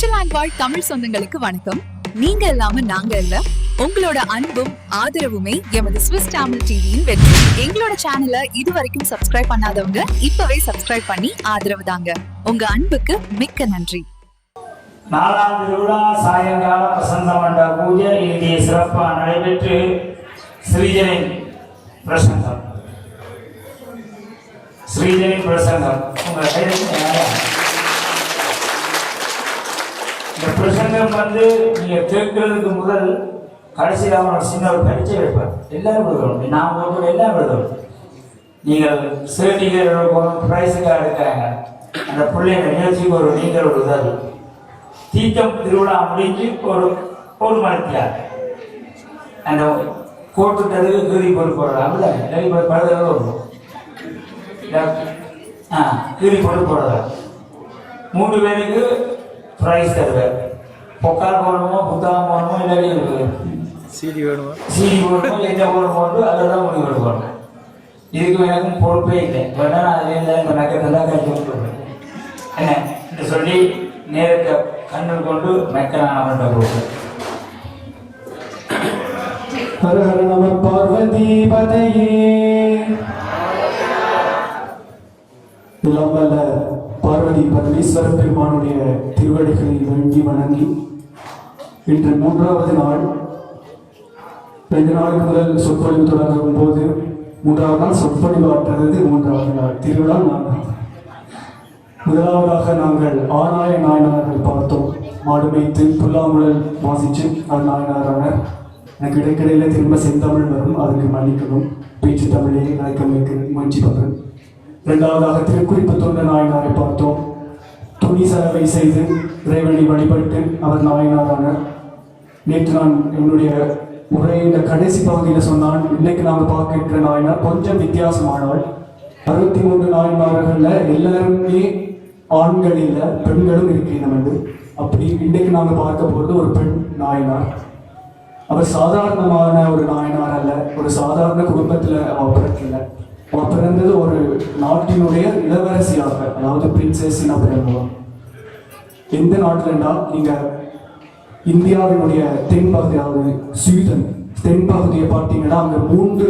Switzerland வாழ் தமிழ் சொந்தங்களுக்கு வணக்கம். நீங்க இல்லாம நாங்க இல்ல. உங்களோட அன்பும் ஆதரவுமே எமது ஸ்விஸ் தமிழ் டிவியின் வெற்றி. எங்களோட சேனலை இதுவரைக்கும் சப்ஸ்கிரைப் பண்ணாதவங்க இப்பவே சப்ஸ்கிரைப் பண்ணி ஆதரவு தாங்க. உங்க அன்புக்கு மிக்க நன்றி. நாலாம் திருவிழா சாயங்கால பிரசந்த மண்ட பூஜை இங்கே சிறப்பாக நடைபெற்று ஸ்ரீஜனின் பிரசங்கம். ஸ்ரீஜனின் பிரசங்கம். உங்கள் கையில் இந்த பிரசங்கம் வந்து நீங்கள் கேட்கறதுக்கு முதல் கடைசியில் அவங்க சின்ன ஒரு பரிச்சை வைப்பார் எல்லாரும் எழுதணும் நான் உங்களுக்கு எல்லாம் எழுதணும் நீங்கள் சர்டிஃபிகேட் எடுக்கணும் ப்ரைஸுக்காக எடுக்கிறாங்க. அந்த பிள்ளைங்க நிகழ்ச்சிக்கு ஒரு நீங்கள் ஒரு உதவி. தீர்த்தம் திருவிழா முடிஞ்சு ஒரு ஒரு மணித்தியார் அந்த கோட்டுட்டதுக்கு கீறி போட்டு போடுறாங்க. அப்படிதான். கீறி போட்டு வரும் ஆ கீறி போட்டு போடுறாங்க. மூணு பேருக்கு ப்ரைஸ் தருவார். பொக்கால் போடணுமோ புத்தகம் போடணுமோ இல்லாட்டி சீடி வேணுமா? சீடி போடணுமோ எந்த போடணும் அதில் தான் முடிவு எடுக்கணும் இதுக்கு எனக்கும் பொறுப்பே இல்லை. வேணா நான் அதில் இல்லை இந்த மெக்கத்தில் கழிச்சு என்ன? என்று சொல்லி நேரத்தை கண்ணில் கொண்டு மெக்கனான அவன்கிட்ட கொடுப்பேன் ஹர ஹர நம பார்வதி பதையே. எல்லாம் பரமேஸ்வர பெருமானுடைய திருவடிகளை வேண்டி வணங்கி இன்று மூன்றாவது நாள். ரெண்டு நாளுக்கு முதல் சொற்பொழிவு தொடங்கும் போது மூன்றாவது நாள் சொற்பொழிவு ஆற்றுறது மூன்றாவது நாள் திருவிழா நாங்கள். முதலாவதாக நாங்கள் ஆனாய நாயனார்கள் பார்த்தோம். மாடு மேய்த்து புல்லாங்குழல் வாசிச்சு அது நாயனாரானர் எனக்கு இடைக்கிடையில் திரும்ப செந்தமிழ் வரும் அதுக்கு மன்னிக்கணும். பேச்சு தமிழே நடக்க முயற்சி பண்ணுறேன் இரண்டாவதாக திருக்குறிப்பு தொண்ட நாயனாரை பார்த்தோம். துணி செலவை செய்து இறைவனை வழிபட்டு அவர் நாயனாரானர் நேற்று நான் என்னுடைய உரையின் கடைசி பகுதியில் சொன்னான் இன்னைக்கு நாங்கள் பார்க்க இருக்கிற நாயனார் கொஞ்சம் வித்தியாசமானவள் அறுபத்தி மூன்று நாயன்மார்கள்ல எல்லாருமே ஆண்கள் இல்லை பெண்களும் இருக்கிறோம் வந்து அப்படி இன்னைக்கு நாங்கள் பார்க்க போகிறது ஒரு பெண் நாயனார். அவர் சாதாரணமான ஒரு நாயனார் அல்ல ஒரு சாதாரண குடும்பத்தில் அவர் பிறக்கல. அவ பிறந்தது ஒரு நாட்டினுடைய இளவரசியாக அதாவது பிரின்சஸ் பிறந்தவன் எந்த நாட்டிலண்டா நீங்கள் இந்தியாவினுடைய தென்பகுதி அதாவது ஸ்வீடன். தென்பகுதியை பார்த்தீங்கன்னா அங்கே மூன்று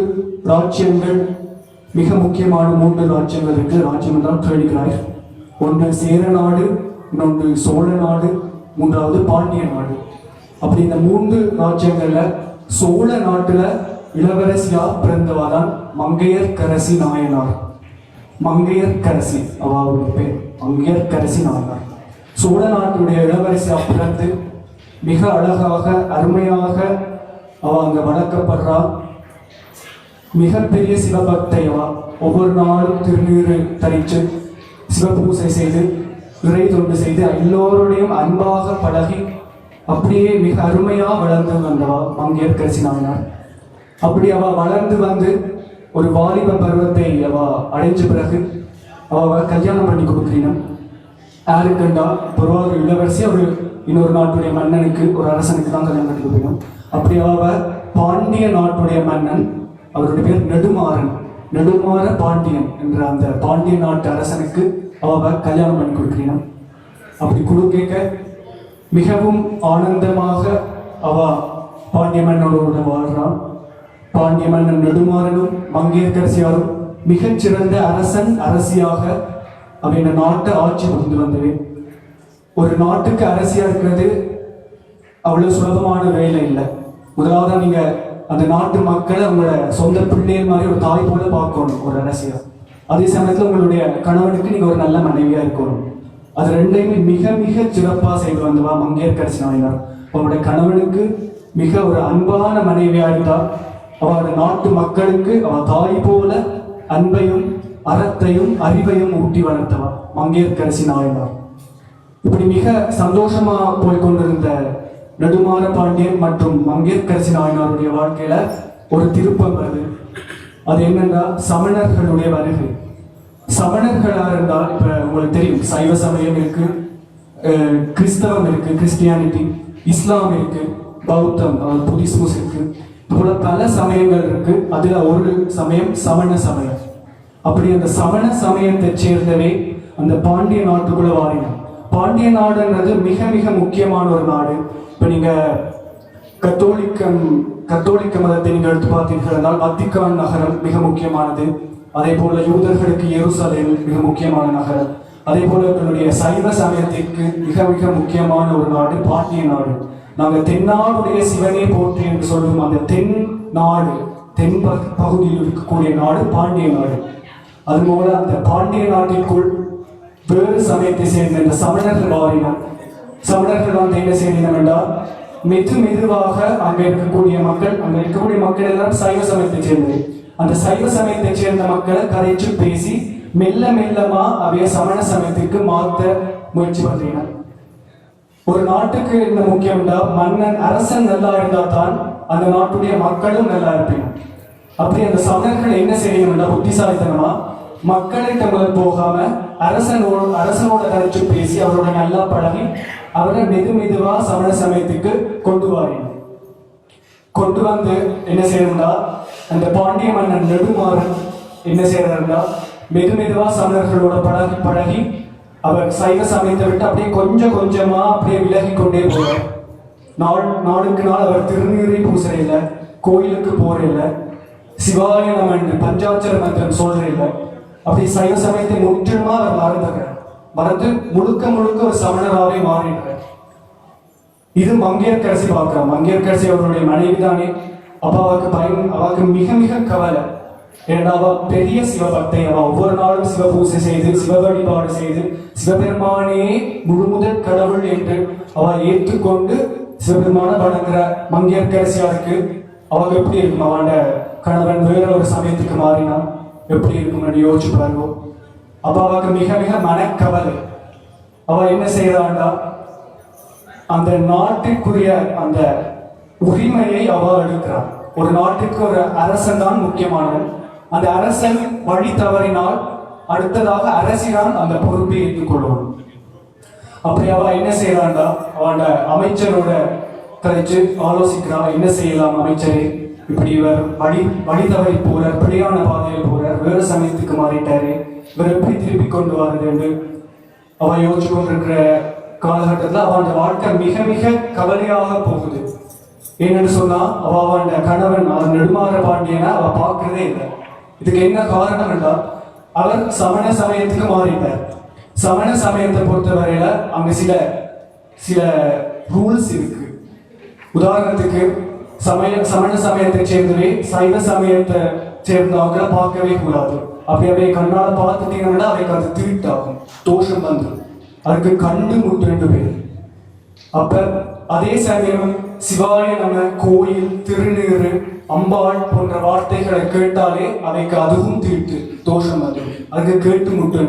ராஜ்யங்கள் மிக முக்கியமான மூன்று ராஜ்யங்கள் இருக்கு. ராஜ்யம் என்றால் கேள்விக்கிறாய் ஒன்று சேர நாடு இன்னொன்று சோழ நாடு மூன்றாவது பாண்டிய நாடு. அப்படி இந்த மூன்று ராஜ்யங்களில் சோழ நாட்டில் இளவரசியா பிறந்தவாதான் மங்கையர் கரசி நாயனார். மங்கையர் கரசி அவருடைய பேர் மங்கையர் கரசி நாயனார். சோழ நாட்டுடைய இளவரசியா பிறந்து மிக அழகாக அருமையாக அவ அங்கே வளர்க்கப்படுறா மிகப்பெரிய சிவபக்தையவா ஒவ்வொரு நாளும் திருநீறு தரித்து சிவபூசை செய்து இறை தொண்டு செய்து எல்லோருடையும் அன்பாக பழகி அப்படியே மிக அருமையாக வளர்ந்து வந்தவா மங்கையர் கரசி நாயனார். அப்படி அவ வளர்ந்து வந்து ஒரு வாலிப பருவத்தை அவ அடைஞ்ச பிறகு அவ கல்யாணம் பண்ணி கொடுக்கிறீங்க. யாருக்குண்டா? பொதுவாக ஒரு இளவரசி ஒரு இன்னொரு நாட்டுடைய மன்னனுக்கு ஒரு அரசனுக்கு தான் கல்யாணம் பண்ணி கொடுக்கணும். அப்படி அவ பாண்டிய நாட்டுடைய மன்னன் அவருடைய பேர் நெடுமாறன். நெடுமாற பாண்டியன் என்ற அந்த பாண்டிய நாட்டு அரசனுக்கு அவ கல்யாணம் பண்ணி கொடுக்கிறீங்க. அப்படி கொடுக்க மிகவும் ஆனந்தமாக அவ பாண்டிய மன்னனோட வாழ்றான். பாண்டிய மன்னன் நெடுமாறனும் மங்கையர்கரசியாரும் மிகச்சிறந்த அரசன் அரசியாக அவ நாட்டை ஆட்சி புரிந்து வந்தவே ஒரு நாட்டுக்கு அரசியா இருக்கிறது அவ்வளவு சுலபமான வேலை இல்லை. முதலாவது நீங்க அந்த நாட்டு மக்களை உங்களோட சொந்த பிள்ளைகள் மாதிரி ஒரு தாய் போல பார்க்கணும் ஒரு அரசியா. அதே சமயத்தில் உங்களுடைய கணவனுக்கு நீங்க ஒரு நல்ல மனைவியா இருக்கணும். அது ரெண்டையுமே மிக மிக சிறப்பா செய்து வந்தவா மங்கையர்கரசி நாயினார். உங்களுடைய கணவனுக்கு மிக ஒரு அன்பான மனைவியா இருந்தா அவரோட நாட்டு மக்களுக்கு அவர் தாய் போல அன்பையும் அறத்தையும் அறிவையும் ஊட்டி வளர்த்தவர் மங்கையர்கரசி நாயனார். இப்படி மிக சந்தோஷமா போய் கொண்டிருந்த நெடுமாற பாண்டியன் மற்றும் மங்கையர்கரசி நாயனாருடைய வாழ்க்கையில ஒரு திருப்பம் வருது. அது என்னன்னா சமணர்களுடைய வருகை. சமணர்களா இருந்தால் இப்ப உங்களுக்கு தெரியும் சைவ சமயம் இருக்கு கிறிஸ்தவம் இருக்கு கிறிஸ்டியானிட்டி இஸ்லாம் இருக்கு பௌத்தம் அஹ், இருக்கு. போல பல சமயங்கள் இருக்கு. அதுல ஒரு சமயம் சமண சமயம். அப்படி அந்த சமண சமயத்தை சேர்ந்தவே அந்த பாண்டிய நாட்டுக்குள்ள வாரினார் பாண்டிய நாடுன்றது மிக மிக முக்கியமான ஒரு நாடு. இப்போ நீங்க கத்தோலிக்கம் கத்தோலிக்க மதத்தை நீங்கள் எடுத்து பார்த்தீர்கள் என்றால் வத்திக்கான் நகரம் மிக முக்கியமானது. அதே போல யூதர்களுக்கு எருசலேம் மிக முக்கியமான நகரம். அதே போல எங்களுடைய சைவ சமயத்திற்கு மிக மிக முக்கியமான ஒரு நாடு பாண்டிய நாடு. நாங்கள் தென்னாடுடைய சிவனே போற்றி என்று சொல்லும் அந்த தென் நாடு தென் பகு- பகுதியில் இருக்கக்கூடிய நாடு பாண்டிய நாடு. அதுபோல அந்த பாண்டிய நாட்டிற்குள் வேறு சமயத்தை சேர்ந்த இந்த சமணர்கள் வாரினம். சமணர்கள் வந்து என்ன செய்தனர் என்றால் மெது மெதுவாக அங்கே இருக்கக்கூடிய மக்கள் அங்கே இருக்கக்கூடிய மக்கள் எல்லாம் சைவ சமயத்தை சேர்ந்தது. அந்த சைவ சமயத்தை சேர்ந்த மக்களை கதைச்சு பேசி மெல்ல மெல்லமா அவைய சமண சமயத்திற்கு மாற்ற முயற்சி பண்ணினார் ஒரு நாட்டுக்கு என்ன முக்கியம்டா மன்னன் அரசன் நல்லா இருந்தா தான் அந்த நாட்டுடைய மக்களும் நல்லா இருப்பீங்க அப்படி அந்த சமணர்கள் என்ன செய்யணும்டா புத்திசாலித்தனமா? மக்கள்கிட்ட முதல் போகாம அரசனோட அரசனோட கரைச்சு பேசி அவரோட நல்லா பழகி அவரை மெது மெதுவா சமண சமயத்துக்கு கொண்டு வாரீங்க கொண்டு வந்து என்ன செய்யணும்டா? அந்த பாண்டிய மன்னன் நெடுமாறன் என்ன செய்யறாருன்னா மெது மெதுவா சமணர்களோட பழகி பழகி அவர் சைவ சமயத்தை விட்டு அப்படியே கொஞ்சம் கொஞ்சமா அப்படியே விலகி கொண்டே போவார். நாள் நாளுக்கு நாள் அவர் திருநீரை பூசுற இல்ல கோயிலுக்கு போற இல்ல சிவாய நம என்று பஞ்சாட்சர மந்திரம் சொல்ற இல்ல அப்படி சைவ சமயத்தை முற்றிலுமா அவர் மறந்துகிறார் மறந்து முழுக்க முழுக்க ஒரு சமணராகவே மாறிடுறார். இது மங்கையர்கரசி பார்க்கிறோம். மங்கையர்கரசி அவருடைய மனைவி தானே அப்பாவுக்கு பயன் அவருக்கு மிக மிக கவலை. ஏன்னா பெரிய சிவபக்தை. அவ ஒவ்வொரு நாளும் சிவ பூஜை செய்து சிவ வழிபாடு செய்து சிவபெருமானே முழுமுதற் கடவுள் என்று அவ ஏற்றுக்கொண்டு சிவபெருமான வணங்குற மங்கையர்கரசியாருக்கு அவங்க எப்படி இருக்கும்? அவனோட கணவன் வேற ஒரு சமயத்துக்கு மாறினா எப்படி இருக்கும்னு யோசிச்சு பாருங்க. அப்ப அவளுக்கு மிக மிக மனக்கவலை. அவ என்ன செய்யறாண்டா அந்த நாட்டுக்குரிய அந்த உரிமையை அவ எடுக்கிறான் ஒரு நாட்டுக்கு ஒரு அரசன் தான் முக்கியமானவன். அந்த அரசன் வழி தவறினால் அடுத்ததாக அரசிதான் அந்த பொறுப்பை ஏற்றுக்கொள்வான். அப்படி அவ என்ன செய்யறாண்டா அவனோட அமைச்சரோட கழிச்சு ஆலோசிக்கிறான் என்ன செய்யலாம் அமைச்சரே? இப்படி இவர் வழி வழி தவறி போறார் பிழையான பாதையில் போறார் வேறு சமயத்துக்கு மாறிட்டாரு இவர் எப்படி திருப்பி கொண்டு வர்றதுன்னு அவ யோசிச்சு கொண்டிருக்கிற காலகட்டத்தில் அவன் வாழ்க்கை மிக மிக கவலையாக போகுது. என்னன்னு சொன்னா அவ அவன் கணவன் அவன் நெடுமாற பாண்டியனை அவ பார்க்கறதே இல்லை. இதுக்கு என்ன காரணம் என்றால் அவர் சமண சமயத்துக்கு மாறிட்டார். சமண சமயத்தை பொறுத்தவரையில அங்க சில சில ரூல்ஸ் இருக்கு. உதாரணத்துக்கு சமய சமண சமயத்தை சேர்ந்தவே சைவ சமயத்தை சேர்ந்தவங்களை பார்க்கவே கூடாது. அப்படி அவை கண்ணால பார்த்துட்டீங்கன்னா அவைக்கு அது திருட்டாகும். தோஷம் வந்துடும் அதுக்கு கண்ணு முட்டு ரெண்டு பேர் அப்ப அதே சமயம் சிவாய நம்ம கோயில் திருநீறு அம்பாள் போன்ற வார்த்தைகளை கேட்டாலே அவைக்கு அதுவும் தீட்டு தோஷம் அது. அதுக்கு கேட்டு முட்டு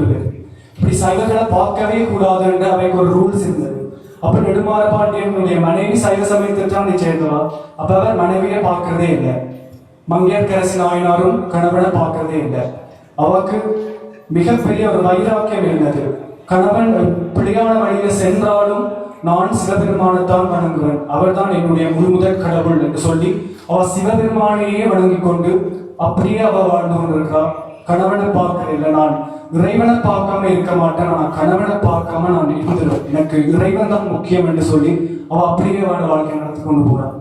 இப்படி சைவங்களை பார்க்கவே கூடாதுன்ற அவைக்கு ஒரு ரூல்ஸ் இருந்தது. அப்ப நெடுமாற பாண்டியனுடைய மனைவி சைவ சமயத்தை தான் சேர்ந்தவா? அப்ப அவர் மனைவியை பார்க்கறதே இல்லை. மங்கையர்கரசி நாயனாரும் கணவனை பார்க்கறதே இல்லை. அவருக்கு மிகப்பெரிய ஒரு வைராக்கியம் இருந்தது. கணவன் பிடியான வழியில சென்றாலும் நான் சிவபெருமானத்தான் வணங்குவேன். அவர்தான் என்னுடைய முழுமுதல் கடவுள் என்று சொல்லி அவ சிவபெருமானையே வணங்கிக் கொண்டு அப்படியே அவ வாழ்ந்து கொண்டிருக்கிறார். கணவனை பார்க்கறதில்லை நான். இறைவனை பார்க்காம இருக்க மாட்டேன். நான் கணவனை பார்க்காம நான் இருந்துடும் எனக்கு இறைவன் தான் முக்கியம் என்று சொல்லி அவ அப்படியே வாழ வாழ்க்கை நடத்தி கொண்டு போறான்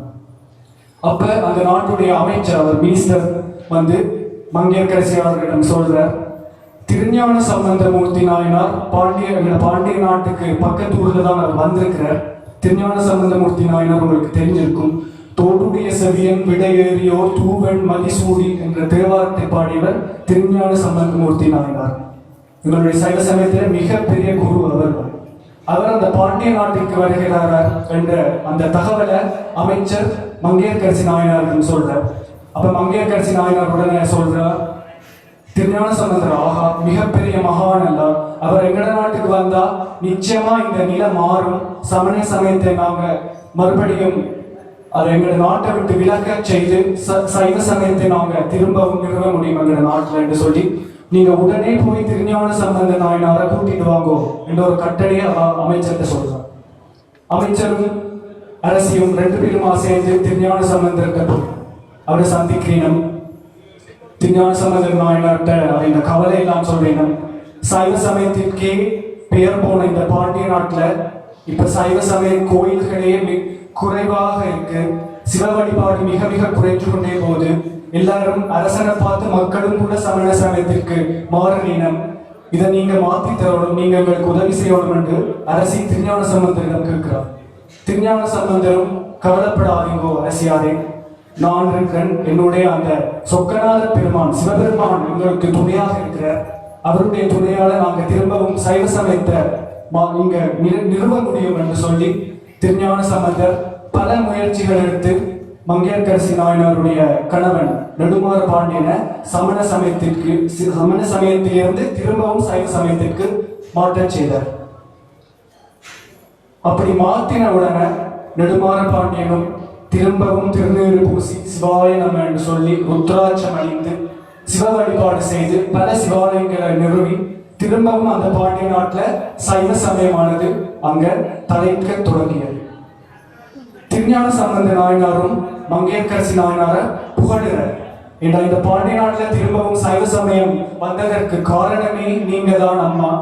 அப்ப அந்த நாட்டுடைய அமைச்சர் அவர் மீஸ்டர் வந்து மங்கையர்கரசி அவர்களிடம் சொல்றார் திருஞான சம்பந்தமூர்த்தி நாயனார் பாண்டிய பாண்டிய நாட்டுக்கு பக்கத்து ஊர்ல தான் அவர் வந்திருக்கிறார். திருஞான சம்பந்தமூர்த்தி நாயனார் உங்களுக்கு தெரிஞ்சிருக்கும். தோடுடைய செவியன் விடையேறியோர் தூவன் மதிசூடி என்ற தேவாரத்தை பாடியவர் திருஞான சம்பந்தமூர்த்தி நாயனார். இவருடைய சைவ சமயத்தில் மிகப்பெரிய குரு அவர். அவர் அந்த பாண்டிய நாட்டிற்கு வருகிறாரா என்ற அந்த தகவலை அமைச்சர் மங்கையர்கரசி நாயனாரிடம் சொல்றார். அப்ப மங்கையர்கரசி நாயனார் உடனே சொல்றார் திருஞான சம்பந்தர் ஆஹா மிகப்பெரிய மகான் அல்ல. அவர் எங்கட நாட்டுக்கு வந்தா நிச்சயமா இந்த நிலம் மாறும். சமண சமயத்தை நாங்க மறுபடியும் அதை எங்களோட நாட்டை விட்டு விலக செய்து ச- சைவ சமயத்தை நாங்க திரும்பவும் நிறுவ முடியும் எங்களோட நாட்டுல என்று சொல்லி நீங்க உடனே போய் திருஞான சம்பந்த நாயனாரை கூட்டிட்டு வாங்கோ என்ற ஒரு கட்டளையை அமைச்சர்கிட்ட சொல்றார். அமைச்சரும் அரசியும் ரெண்டு பேருமா சேர்ந்து திருஞான சம்பந்தர்கிட்ட அவரை சந்திக்கிறீனம் திருஞான சம்பந்தர் நாயனார்கிட்ட அவர் இந்த கவலை எல்லாம் சொல்றீனம் சைவ சமயத்திற்கே பெயர் போன இந்த பாண்டிய நாட்டுல இப்ப சைவ சமய கோயில்களே குறைவாக இருக்கு. சிவ வழிபாடு மிக மிக குறைந்து கொண்டே போது எல்லாரும் அரசனை பார்த்து மக்களும் கூட சமண சமயத்திற்கு மாறினம் இதை நீங்க மாற்றி தரணும். நீங்க எங்களுக்கு உதவி செய்யணும் என்று அரசி திருஞான சம்பந்தரிடம் கேட்கிறார். திருஞான சம்பந்தரும் கவலைப்படாதீங்கோ அரசியாரே. நான் இருக்கிறேன். என்னுடைய அந்த சொக்கநாத பெருமான் சிவபெருமான் எங்களுக்கு துணையாக இருக்கிறார். அவருடைய துணையால நாங்கள் திரும்பவும் சைவ சமயத்தை இங்க நிறுவ முடியும் என்று சொல்லி திருஞான சம்பந்தர் பல முயற்சிகள் எடுத்து மங்கையர்கரசி நாயனாருடைய கணவன் நெடுமாற பாண்டியனை சமண சமயத்திற்கு சமண சமயத்திலிருந்து திரும்பவும் சைவ சமயத்திற்கு மாற்றச் செய்தார். அப்படி மாற்றின உடனே நெடுமாற பாண்டியனும் திரும்பவும் திருநீறு பூசி சிவாய என்று சொல்லி ருத்ராட்சம் அணிந்து சிவ வழிபாடு செய்து பல சிவாலயங்களை நிறுவி திரும்பவும் அந்த பாண்டிய நாட்டில் சைவ சமயமானது அங்க தலைக்க தொடங்கியது. திருஞான சம்பந்த நாயனாரும் மங்கையர்கரசி நாயனார புகழுகிறார். என்ற இந்த பாண்டிய நாட்டில் திரும்பவும் சைவ சமயம் வந்ததற்கு காரணமே நீங்க தான் அம்மா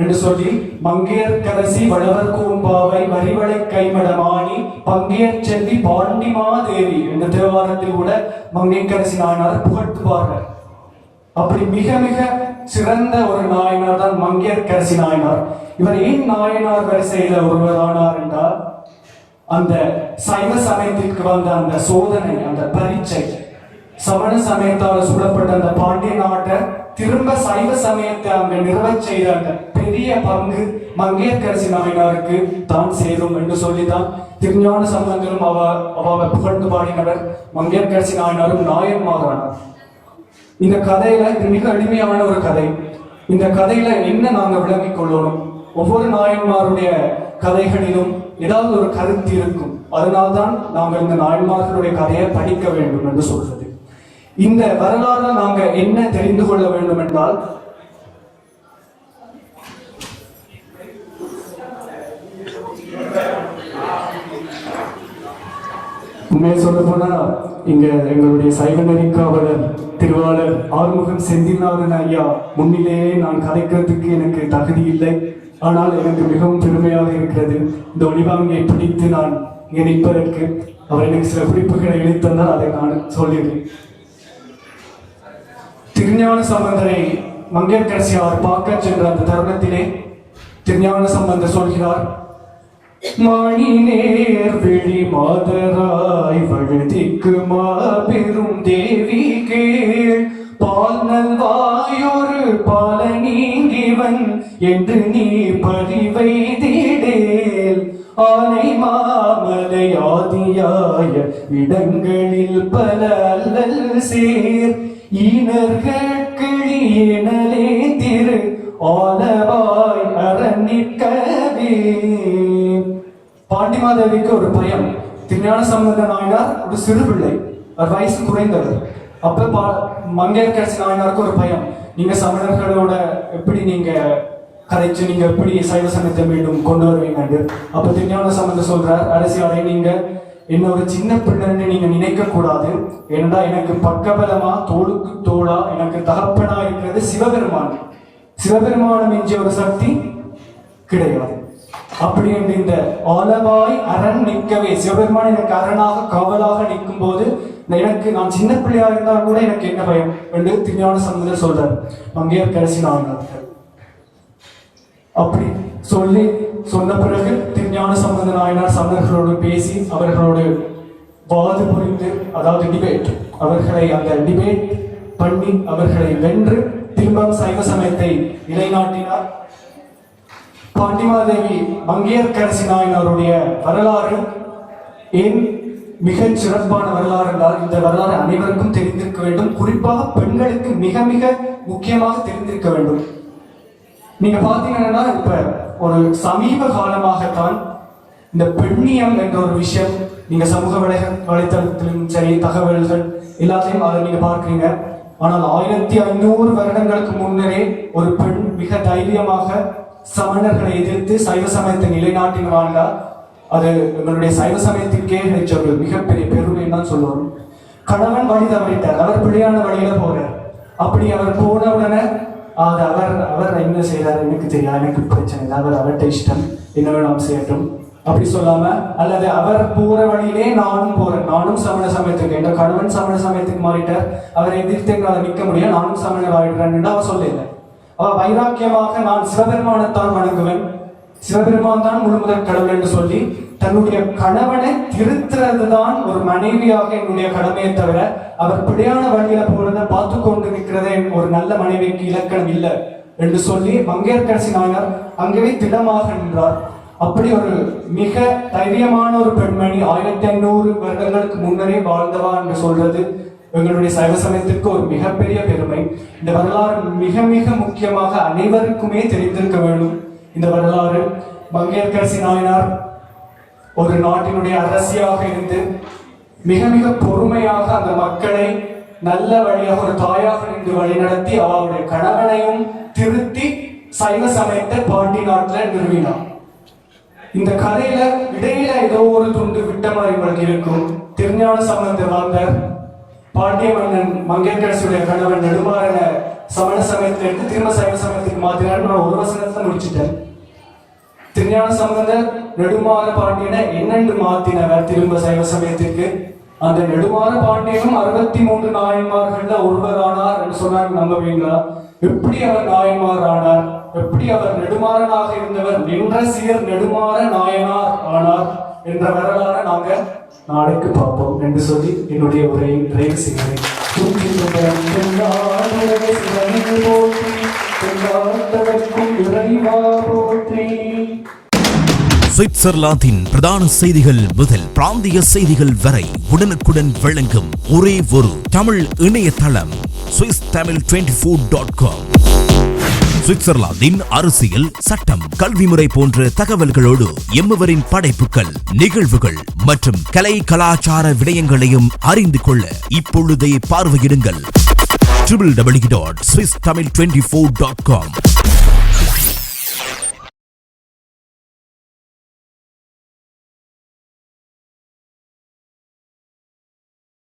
என்று சொல்லி மங்கையர்கரசி வளவர் கூம்பாவை வரிவளை கைமடமானி பங்கையர் செல்வி பாண்டிமாதேவி என்ற தேவாரத்தில் கூட மங்கையர்கரசி நாயனார் புகழ்த்துவார்கள். அப்படி மிக மிக சிறந்த ஒரு நாயனார் தான் மங்கையர்கரசி நாயனார். இவர் ஏன் நாயனார் வரிசையில ஒருவரானார் என்றால் அந்த சைவ சமயத்திற்கு வந்த அந்த சோதனை அந்த பரீட்சை சமண சமயத்தால் சுடப்பட்ட அந்த பாண்டிய நாட்டை திரும்ப சைவ சமயத்தை அங்க நிறுவச் செய்த அந்த பெரிய பங்கு மங்கையர்கரசி நாயனாருக்கு தான் சேரும் என்று சொல்லித்தான் திருஞான சம்பந்தரும் அவ அவாவை புகழ்ந்து பாடினவர் மங்கையர்கரசி நாயனாரும் நாயன்மாரானார். இந்த கதையில இது மிக எளிமையான ஒரு கதை. இந்த கதையில என்ன நாங்க விளங்கிக் கொள்ளணும்? ஒவ்வொரு நாயன்மாருடைய கதைகளிலும் ஏதாவது ஒரு கருத்து இருக்கும். அதனால்தான் நாங்கள் இந்த நாயன்மார்களுடைய கதையை படிக்க வேண்டும் என்று சொல்றது. இந்த வரலாறுல நாங்க என்ன தெரிந்து கொள்ள வேண்டும் என்றால் உண்மையை சொல்ல போனா இங்க எங்களுடைய சைவ நெறிக்காவலர் திருவாளர் ஆறுமுகம் செந்தில்நாதன் ஐயா முன்னிலேயே நான் கதைக்கிறதுக்கு எனக்கு தகுதி இல்லை. ஆனால் எனக்கு மிகவும் பெருமையாக இருக்கிறது. இந்த ஒளிவாங்கியை பிடித்து நான் இணைப்பதற்கு அவர் எனக்கு சில குறிப்புகளை இணைத்தந்தால் அதை நான் சொல்லிடுறேன். திருஞான சம்பந்தரை மங்கையர்கரசி அவர் பார்க்க சென்ற அந்த தருணத்திலே திருஞான சம்பந்தர் சொல்கிறார் மணி நேர் விழி மாதராய் வழுதிக்கு மாபெரும் தேவி கேள் பால் நல்வாயொரு பால நீங்கிவன் என்று நீ பதிவை தீடேல். ஆனை மாமலை ஆதியாய இடங்களில் பல அல்லல் சேர். ஈனர்கிழியனலே திரு ஆலவாய் அரணிக்கவே பாண்டிமாதேவிக்கு ஒரு பயம். திருஞான சம்பந்த நாயனார் ஒரு சிறு பிள்ளை. அவர் வயசு குறைந்தவர். அப்ப பா மங்கையர்கரசி நாயனாருக்கு ஒரு பயம். நீங்க சமணர்களோட எப்படி நீங்க கதைச்சு நீங்க எப்படி சைவ சமயத்தை மீண்டும் கொண்டு வருவீங்க அப்ப திருஞான சம்பந்த சொல்றார் அரசியாரை நீங்க என்ன ஒரு சின்ன பிள்ளைன்னு நீங்க நினைக்க கூடாது ஏன்னா எனக்கு பக்கபலமா தோளுக்கு தோளா எனக்கு தகப்பனா இருக்கிறது சிவபெருமான். சிவபெருமானம் என்ற ஒரு சக்தி கிடையாது. அப்படி என்று இந்த ஆலவாய் அரண் நிற்கவே சிவபெருமான் எனக்கு அரணாக காவலாக நிற்கும் போது எனக்கு நான் சின்ன பிள்ளையா இருந்தால் கூட எனக்கு என்ன பயம் என்று திருஞான சம்பந்தர் சொல்றார். மங்கையர் கடைசி நாயனார்கள் அப்படி சொல்லி சொன்ன பிறகு திருஞான சம்பந்த நாயனார் சமணர்களோடு பேசி அவர்களோடு வாது புரிந்து அதாவது டிபேட் அவர்களை அந்த டிபேட் பண்ணி அவர்களை வென்று திரும்ப சைவ சமயத்தை நிலைநாட்டினார். பாண்டிமாதேவி மங்கையர்கரசி நாயனாருடைய வரலாறு ஏன் மிகச் சிறப்பான வரலாறு என்றால் இந்த வரலாறு அனைவருக்கும் தெரிந்திருக்க வேண்டும். குறிப்பாக பெண்களுக்கு மிக மிக முக்கியமாக தெரிந்திருக்க வேண்டும். நீங்க பாத்தீங்கன்னா இப்ப ஒரு சமீப காலமாகத்தான் இந்த பெண்ணியம் என்ற ஒரு விஷயம் நீங்க சமூக வலை வலைத்தளத்திலும் சரி தகவல்கள் எல்லாத்தையும் அதை நீங்க பார்க்குறீங்க. ஆனால் ஆயிரத்தி ஐநூறு வருடங்களுக்கு முன்னரே ஒரு பெண் மிக தைரியமாக சமணர்களை எதிர்த்து சைவ சமயத்தை நிலைநாட்டின் வாழ்ந்தா அது எங்களுடைய சைவ சமயத்திற்கே கிடைச்ச ஒரு மிகப்பெரிய பெருமைன்னு தான் சொல்லுவோம். கணவன் வழி தவறிட்டார். அவர் பிள்ளையான வழியில போறார். அப்படி அவர் போன உடனே அது அவர் அவர் என்ன செய்கிறார் எனக்கு தெரியாது. எனக்கு பிரச்சனை இல்லை. அவர் அவர்கிட்ட இஷ்டம். என்ன வேணும் செய்யட்டும். அப்படி சொல்லாம அல்லது அவர் போற வழியிலே நானும் போறேன். நானும் சமண சமயத்துக்கு என்ற கணவன் சமண சமயத்துக்கு மாறிட்டார். அவரை எதிர்த்து எங்களால் நிற்க முடியும் நானும் சமணர் ஆயிடுறேன் அவர் சொல்லலை வைராக்கியமாக நான் சிவபெருமானைத்தான் வணங்குவேன். சிவபெருமான் தான் முழுமுதல் கடவுள் என்று சொல்லி தன்னுடைய கணவனை திருத்துறது தான் ஒரு மனைவியாக என்னுடைய கடமையை தவிர அவர் பிழையான வழியில போறத பார்த்து கொண்டு நிற்கிறதே ஒரு நல்ல மனைவிக்கு இலக்கணம் இல்லை என்று சொல்லி மங்கையர்கரசி நாயனார் அங்கவே திடமாக நின்றார். அப்படி ஒரு மிக தைரியமான ஒரு பெண்மணி ஆயிரத்தி ஐநூறு வருடங்களுக்கு முன்னரே வாழ்ந்தவா என்று சொல்றது எங்களுடைய சைவ சமயத்திற்கு ஒரு மிகப்பெரிய பெருமை. இந்த வரலாறு மிக மிக முக்கியமாக அனைவருக்குமே தெரிந்திருக்க வேண்டும். இந்த வரலாறு மங்கையர்கரசி நாயனார் ஒரு நாட்டினுடைய அரசியாக இருந்து மிக மிக பொறுமையாக அந்த மக்களை நல்ல வழியாக ஒரு தாயாக நின்று வழிநடத்தி அவருடைய கணவனையும் திருத்தி சைவ சமயத்தை பாண்டி நாட்டில் நிறுவினார். இந்த கதையில இடையில ஏதோ ஒரு துண்டு விட்ட மாதிரி உங்களுக்கு இருக்கும். திருஞான சம்பந்த வாழ்ந்தார். பாண்டிய மன்னன் மங்கையர்கரசுடைய கணவன் நெடுமாறன சமண சமயத்துல எடுத்து திரும்ப சைவ சமயத்துக்கு மாத்தினார் நான் ஒரு வசனத்தை முடிச்சிட்டேன். திருஞான சம்பந்தர் நெடுமாற பாண்டியனை என்னென்று மாத்தினவர் திரும்ப சைவ சமயத்திற்கு? அந்த நெடுமாற பாண்டியனும் அறுபத்தி மூன்று நாயன்மார்கள்ல ஒருவர் ஆனார் என்று சொன்னார் நம்புவீங்களா? எப்படி அவர் நாயன்மார் ஆனார் எப்படி அவர் நெடுமாறனாக இருந்தவர்? நின்ற சீர் நெடுமாற நாயனார் ஆனார். என்ற வரலாறு நாங்க நாளைக்கு பார்ப்போம் என்று சொல்லி என்னுடைய உரையை நிறைவு செய்கிறேன். சுவிட்சர்லாந்தின் பிரதான செய்திகள் முதல் பிராந்திய செய்திகள் வரை உடனுக்குடன் வழங்கும் ஒரே ஒரு தமிழ் இணையதளம் Swiss Tamil twenty four dot com. சுவிட்சர்லாந்தின் அரசியல் சட்டம் கல்வி முறை போன்ற தகவல்களோடு எம்முவரின் படைப்புகள் நிகழ்வுகள் மற்றும் கலை கலாச்சார விடயங்களையும் அறிந்து கொள்ள இப்பொழுதே பார்வையிடுங்கள். Triple W dot Swiss Tamil twenty four dot com